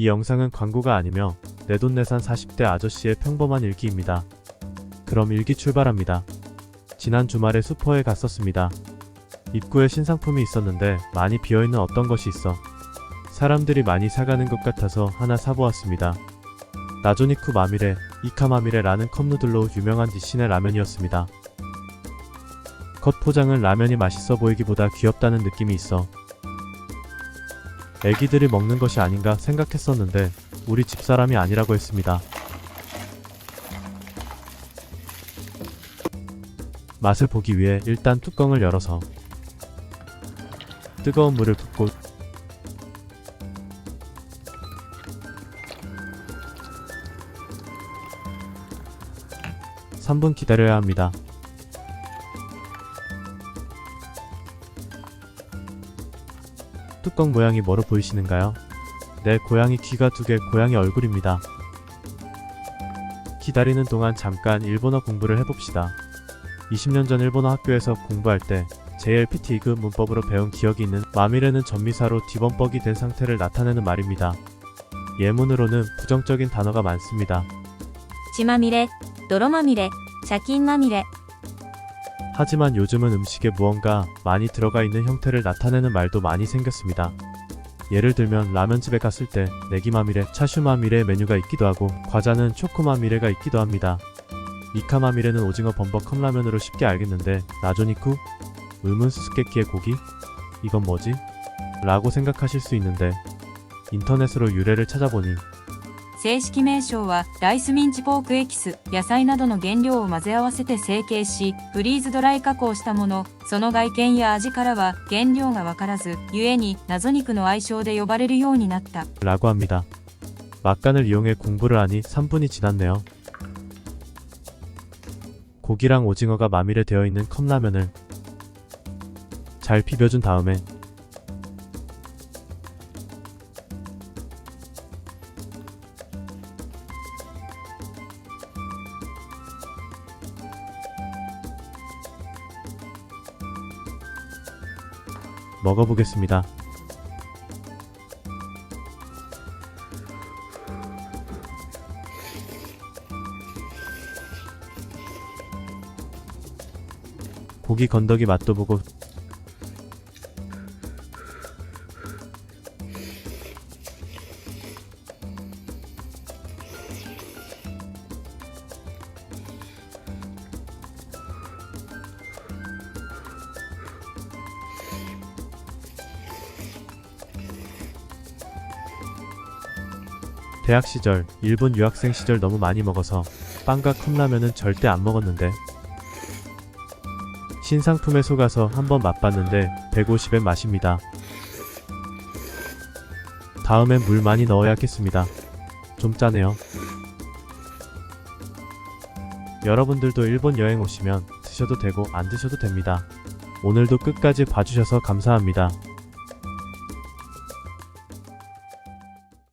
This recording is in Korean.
이 영상은 광고가 아니며 내돈내산 40대 아저씨의 평범한 일기입니다. 그럼 일기 출발합니다. 지난 주말에 슈퍼에 갔었습니다. 입구에 신상품이 있었는데 많이 비어있는 어떤 것이 있어 사람들이 많이 사가는 것 같아서 하나 사보았습니다. 나조니쿠 마미레, 이카 마미레라는 컵누들로 유명한 니신의 라면이었습니다. 겉 포장은 라면이 맛있어 보이기보다 귀엽다는 느낌이 있어 애기들이 먹는 것이 아닌가 생각했었는데 우리 집사람이 아니라고 했습니다. 맛을 보기 위해 일단 뚜껑을 열어서 뜨거운 물을 붓고 (3분) 기다려야 합니다. 뚜껑 모양이 뭐로 보이시는가요? 내 고양이 귀가 두 개 고양이 얼굴입니다. 기다리는 동안 잠깐 일본어 공부를 해봅시다. 20년 전 일본어 학교에서 공부할 때 JLPT 2급 문법으로 배운 기억이 있는 마미레는 전미사로 뒤범벅이 된 상태를 나타내는 말입니다. 예문으로는 부정적인 단어가 많습니다. 지마미레, 노로마미레, 자킨마미레, 하지만 요즘은 음식에 무언가 많이 들어가 있는 형태를 나타내는 말도 많이 생겼습니다. 예를 들면 라면집에 갔을 때 내기마미레, 차슈마미레 메뉴가 있기도 하고 과자는 초코마미레가 있기도 합니다. 이카마미레는 오징어 범벅 컵라면으로 쉽게 알겠는데 나조니쿠? 의문 수수께끼의 고기? 이건 뭐지? 라고 생각하실 수 있는데 인터넷으로 유래를 찾아보니 正式名称はライスミンチポークエキス野菜などの原料を混ぜ合わせて成形しフリーズドライ加工したものその外見や味からは原料がわからず故に謎肉の愛称で呼ばれるようになった 라고 합니다. 막간을 이용해 공부를 하니 3분이 지났네요. 고기랑 오징어가 마미레 되어 있는 컵라면을 잘 비벼준 다음에 먹어보겠습니다. 고기 건더기 맛도 보고 대학 시절, 일본 유학생 시절 너무 많이 먹어서 빵과 컵라면은 절대 안 먹었는데 신상품에 속아서 한번 맛봤는데 150엔 맛입니다. 다음엔 물 많이 넣어야겠습니다. 좀 짜네요. 여러분들도 일본 여행 오시면 드셔도 되고 안 드셔도 됩니다. 오늘도 끝까지 봐주셔서 감사합니다.